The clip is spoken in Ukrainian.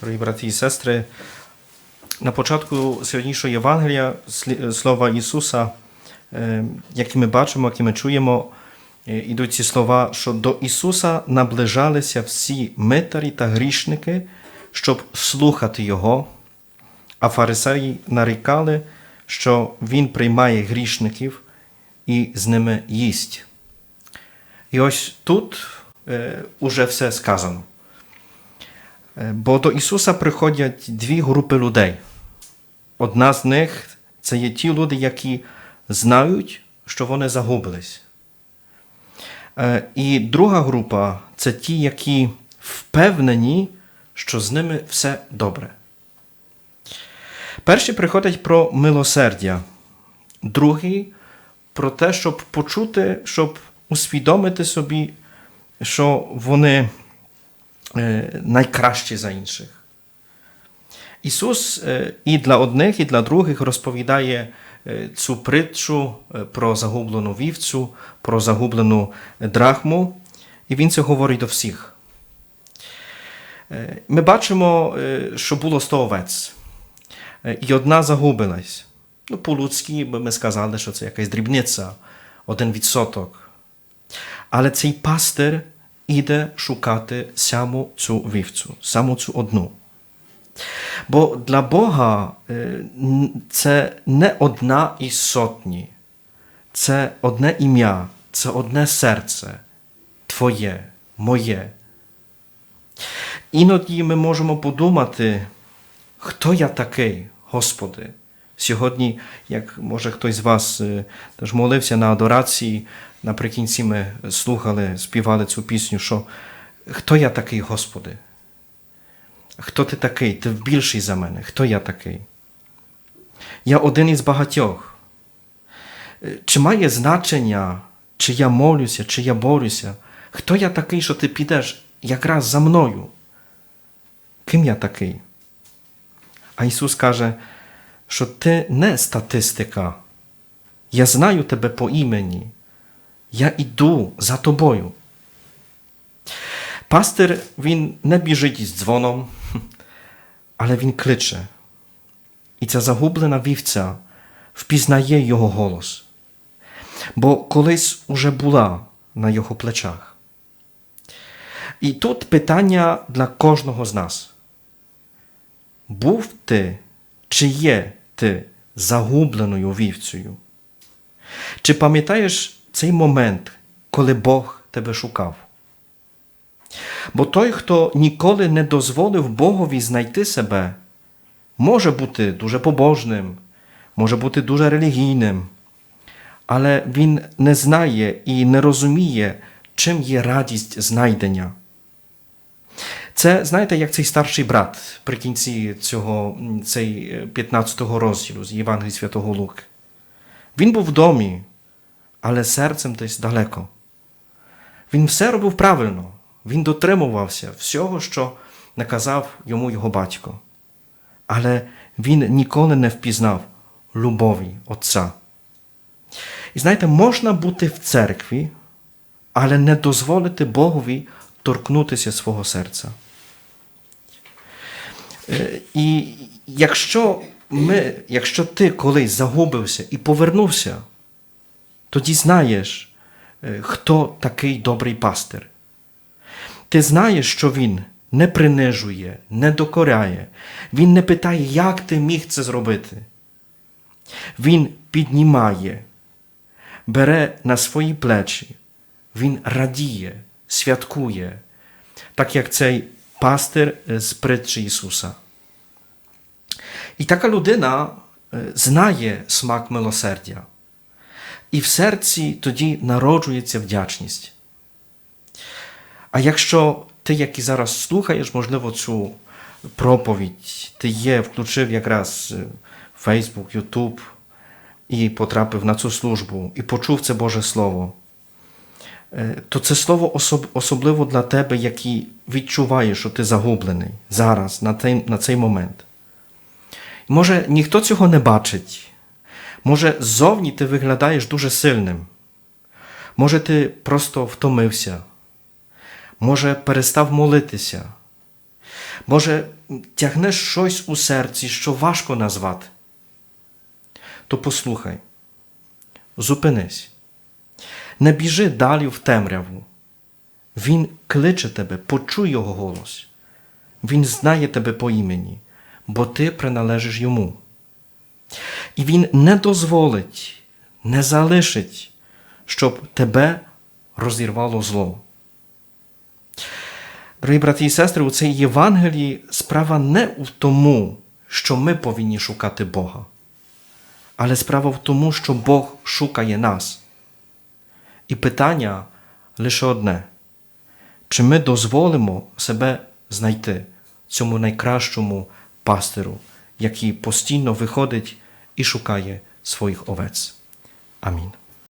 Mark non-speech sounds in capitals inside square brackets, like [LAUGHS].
Дорогі брати і сестри, на початку сьогоднішнього Євангелія слова Ісуса, які ми бачимо, які ми чуємо, ідуть ці слова, що до Ісуса наближалися всі митарі та грішники, щоб слухати Його, а фарисеї нарікали, що Він приймає грішників і з ними їсть. І ось тут е, уже все сказано. Бо до Ісуса приходять дві групи людей. Одна з них це є ті люди, які знають, що вони загубились. І друга група це ті, які впевнені, що з ними все добре. Перші приходять про милосердя, другий про те, щоб почути, щоб усвідомити собі, що вони е, найкращі за інших. Ісус і для одних, і для других розповідає цю притчу про загублену вівцю, про загублену драхму, і Він це говорить до всіх. Ми бачимо, що було 100 овець, і одна загубилась. Ну, по-людськи ми сказали, що це якась дрібниця, один відсоток. Але цей пастир іде шукати саму цю вівцю, саму цю одну. Бо для Бога е, це не одна із сотні, це одне ім'я, це одне серце, Твоє, моє. Іноді ми можемо подумати, хто я такий, Господи. Сьогодні, як може хтось з вас е, теж молився на адорації, наприкінці ми слухали, співали цю пісню, що хто я такий, Господи? Хто ти такий? Ти більший за мене. Хто я такий? Я один із багатьох. Е, Чи має значення, чи я молюся, чи я борюся? Хто я такий, що ти підеш якраз за мною? Ким я такий? А Ісус каже, що ти не статистика. Я знаю тебе по імені. Я іду за тобою. Пастир він не біжить із дзвоном, [LAUGHS] але він кличе. І ця загублена вівця впізнає його голос, бо колись уже була на його плечах. І тут питання для кожного з нас. Був ти чи є ти загубленою вівцею? Чи пам'ятаєш цей момент, коли Бог тебе шукав? Бо той, хто ніколи не дозволив Богові знайти себе, може бути дуже побожним, може бути дуже релігійним, але він не знає і не розуміє, чим є радість знайдення. Це, знаєте, як цей старший брат при кінці цього цей е, 15-го розділу з Євангелії Святого Луки. Він був в домі, але серцем десь далеко. Він все робив правильно, він дотримувався всього, що наказав йому його батько. Але він ніколи не впізнав любові Отця. І знаєте, можна бути в церкві, але не дозволити Богові торкнутися свого серця. Е, І якщо, ми, якщо ти колись загубився і повернувся, тоді знаєш, е, хто такий добрий пастир. Ти знаєш, що він не принижує, не докоряє, він не питає, як ти міг це зробити. Він піднімає, бере на свої плечі, він радіє, святкує, так як цей пастир з притчі Ісуса. І така людина е, знає смак милосердя. І в серці тоді народжується вдячність. А якщо ти, який зараз слухаєш, можливо, цю проповідь, ти є, включив якраз е, Facebook, YouTube і потрапив на цю службу, і почув це Боже Слово, е, то це слово особ- особливо для тебе, який відчуває, що ти загублений зараз, на цей, на цей момент. Може, ніхто цього не бачить. Може, ззовні ти виглядаєш дуже сильним. Може, ти просто втомився. Може, перестав молитися. Може, тягне щось у серці, що важко назвати, то послухай, зупинись, не біжи далі в темряву. Він кличе тебе, почуй його голос. Він знає тебе по імені, бо ти приналежиш йому. І він не дозволить, не залишить, щоб тебе розірвало зло. Дорогі брати і сестри, у цій Євангелії справа не в тому, що ми повинні шукати Бога, але справа в тому, що Бог шукає нас. І питання лише одне: чи ми дозволимо себе знайти цьому найкращому пастиру, який постійно виходить і шукає своїх овець? Амінь.